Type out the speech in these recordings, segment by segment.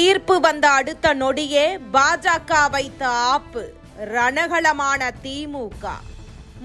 தீர்ப்பு வந்த அடுத்த நொடியே பாஜக வைத்த ஆப்பு ரணகளமான திமுக.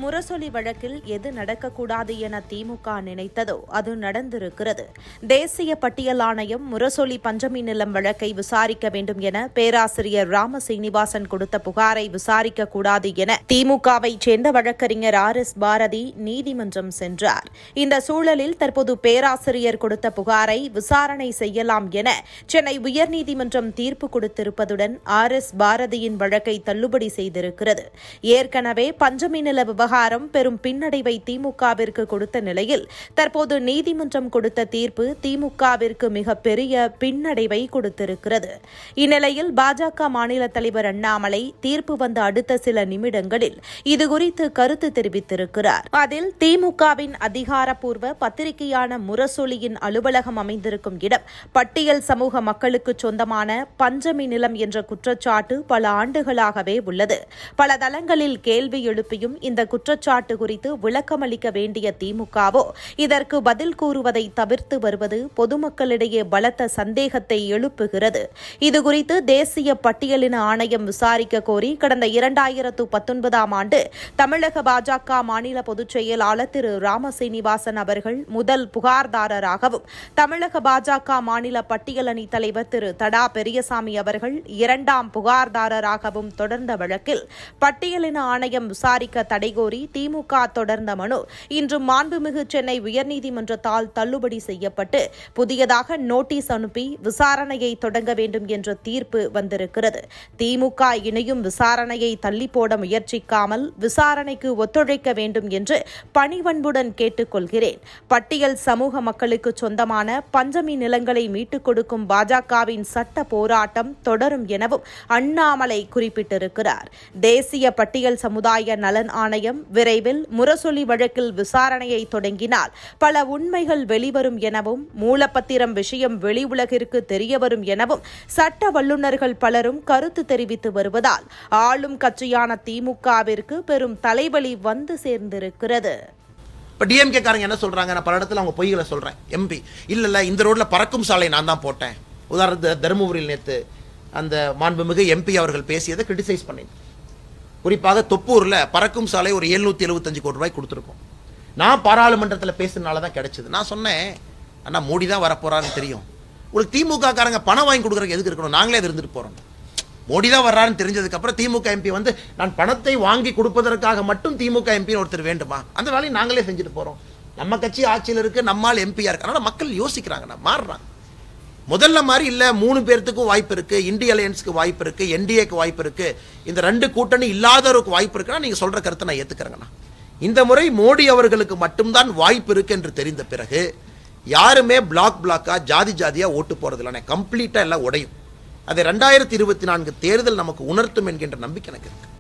முரசொலி வழக்கில் எது நடக்கக்கூடாது என திமுக நினைத்ததோ அது நடந்திருக்கிறது. தேசிய பட்டியல் ஆணையம் முரசொலி பஞ்சமி நிலம் வழக்கை விசாரிக்க வேண்டும் என பேராசிரியர் ராம சீனிவாசன் கொடுத்த புகாரை விசாரிக்க கூடாது என திமுகவைச் சேர்ந்த வழக்கறிஞர் ஆர் எஸ் பாரதி நீதிமன்றம் சென்றார். இந்த சூழலில் தற்போது பேராசிரியர் கொடுத்த புகாரை விசாரணை செய்யலாம் என சென்னை உயர்நீதிமன்றம் தீர்ப்பு கொடுத்திருப்பதுடன் ஆர் எஸ் பாரதியின் வழக்கை தள்ளுபடி செய்திருக்கிறது. ஏற்கனவே பஞ்சமி நில விவகாரம் பெரும் பின்னடைவை திமுகவிற்கு கொடுத்த நிலையில் தற்போது நீதிமன்றம் கொடுத்த தீர்ப்பு திமுகவிற்கு மிகப்பெரிய பின்னடைவை கொடுத்திருக்கிறது. இந்நிலையில் பாஜக மாநில தலைவர் அண்ணாமலை தீர்ப்பு வந்த அடுத்த சில நிமிடங்களில் இதுகுறித்து கருத்து தெரிவித்திருக்கிறார். அதில் திமுகவின் அதிகாரப்பூர்வ பத்திரிகையான முரசொலியின் அலுவலகம் அமைந்திருக்கும் இடம் பட்டியல் சமூக மக்களுக்கு சொந்தமான பஞ்சமி நிலம் என்ற குற்றச்சாட்டு பல ஆண்டுகளாகவே உள்ளது. பல தளங்களில் கேள்வி எழுப்பியும் இந்த குற்றச்சாட்டு குறித்து விளக்கமளிக்க வேண்டிய திமுகவோ இதற்கு பதில் கூறுவதை தவிர்த்து வருவது பொதுமக்களிடையே பலத்த சந்தேகத்தை எழுப்புகிறது. இதுகுறித்து தேசிய பட்டியலின ஆணையம் விசாரிக்க கோரி கடந்த இரண்டாயிரத்து பத்தொன்பதாம் ஆண்டு தமிழக பாஜக மாநில பொதுச் செயலாளர் திரு ராமசீனிவாசன் அவர்கள் முதல் புகார்தாரராகவும் தமிழக பாஜக மாநில பட்டியலணி தலைவர் திரு தடா பெரியசாமி அவர்கள் இரண்டாம் புகார்தாரராகவும் தொடர்ந்த வழக்கில் பட்டியலின ஆணையம் விசாரிக்க தடை கோரி திமுக தொடர்ந்த மனு. இன்று மாண்புமிகு சென்னை உயர்நீதிமன்றத்தால் தள்ளுபடி செய்யப்பட்டு புதியதாக நோட்டீஸ் அனுப்பி விசாரணையை தொடங்க வேண்டும் என்ற தீர்ப்பு வந்திருக்கிறது. திமுக இணையும் விசாரணையை தள்ளி போட முயற்சிக்காமல் விசாரணைக்கு ஒத்துழைக்க வேண்டும் என்று பணிவன்புடன் கேட்டுக்கொள்கிறேன். பட்டியல் சமூக மக்களுக்கு சொந்தமான பஞ்சமி நிலங்களை மீட்டுக் கொடுக்கும் பாஜகவின் சட்ட போராட்டம் தொடரும் எனவும் அண்ணாமலை குறிப்பிட்டிருக்கிறார். தேசிய பட்டியல் சமுதாய நலன் ஆணைய ஆணையம் விரைவில் முரசொலி வழக்கில் விசாரணையை தொடங்கினால் பல உண்மைகள் வெளிவரும் எனவும் மூலப்பத்திரம் விஷயம் வெளி உலகிற்கு தெரியவரும் எனவும் சட்ட வல்லுநர்கள் பலரும் கருத்து தெரிவித்து வருவதால் ஆளும் கட்சியான திமுகவிற்கு பெரும் தலைவலி வந்து சேர்ந்திருக்கிறது. இப்போ டிஎம்கே காரங்க என்ன சொல்றாங்க? நான் பல இடத்துல அவங்க பொய்களை சொல்றேன். எம்பி இல்ல இல்ல இந்த ரோட்டில் பறக்கும் சாலை நான் தான் போட்டேன். உதாரணத்து தருமபுரியில் நேத்து அந்த மாண்புமிகு எம்பி அவர்கள் பேசியதை கிரிட்டிசைஸ் பண்ணேன் குறிப்பாக தொப்பூரில் பறக்கும் சாலை ஒரு 775 எழுபத்தஞ்சு கோடி ரூபாய் கொடுத்துருக்கோம். நான் பாராளுமன்றத்தில் பேசுனால தான் கிடைச்சிது. நான் சொன்னேன் அண்ணா மோடி தான் வரப்போகிறான்னு தெரியும். உங்களுக்கு திமுக காரங்க பணம் வாங்கி கொடுக்குறதுக்கு எதுக்கு இருக்கணும்? நாங்களே அது இருந்துட்டு போகிறோம் மோடி தான் வர்றாருன்னு தெரிஞ்சதுக்கப்புறம் திமுக எம்பி வந்து நான் பணத்தை வாங்கி கொடுப்பதற்காக மட்டும் திமுக எம்பின்னு ஒருத்தர் வேண்டுமா? அந்த வேலையை நாங்களே செஞ்சுட்டு போகிறோம் நம்ம கட்சி ஆட்சியில் இருக்குது நம்மால் எம்பியா இருக்கு. அதனால் மக்கள் யோசிக்கிறாங்க மாறுறாங்க. முதல்ல மாதிரி இல்லை மூணு பேர்த்துக்கும் வாய்ப்பு இருக்குது இந்திய அலையன்ஸ்க்கு வாய்ப்பு இருக்குது என்டிஏக்கு வாய்ப்பு இருக்குது இந்த ரெண்டு கூட்டணி இல்லாதவருக்கு வாய்ப்பு இருக்குன்னா நீங்கள் சொல்கிற கருத்தை நான் ஏற்றுக்கிறேங்கண்ணா இந்த முறை மோடி அவர்களுக்கு மட்டும்தான் வாய்ப்பு இருக்கு என்று தெரிந்த பிறகு யாருமே பிளாக் பிளாக்காக ஜாதி ஜாதியாக ஓட்டு போறது கம்ப்ளீட்டாக எல்லாம் உடையும். அதை ரெண்டாயிரத்தி இருபத்தி நான்கு தேர்தல் நமக்கு உணர்த்தும் என்கின்ற நம்பிக்கை எனக்கு இருக்குது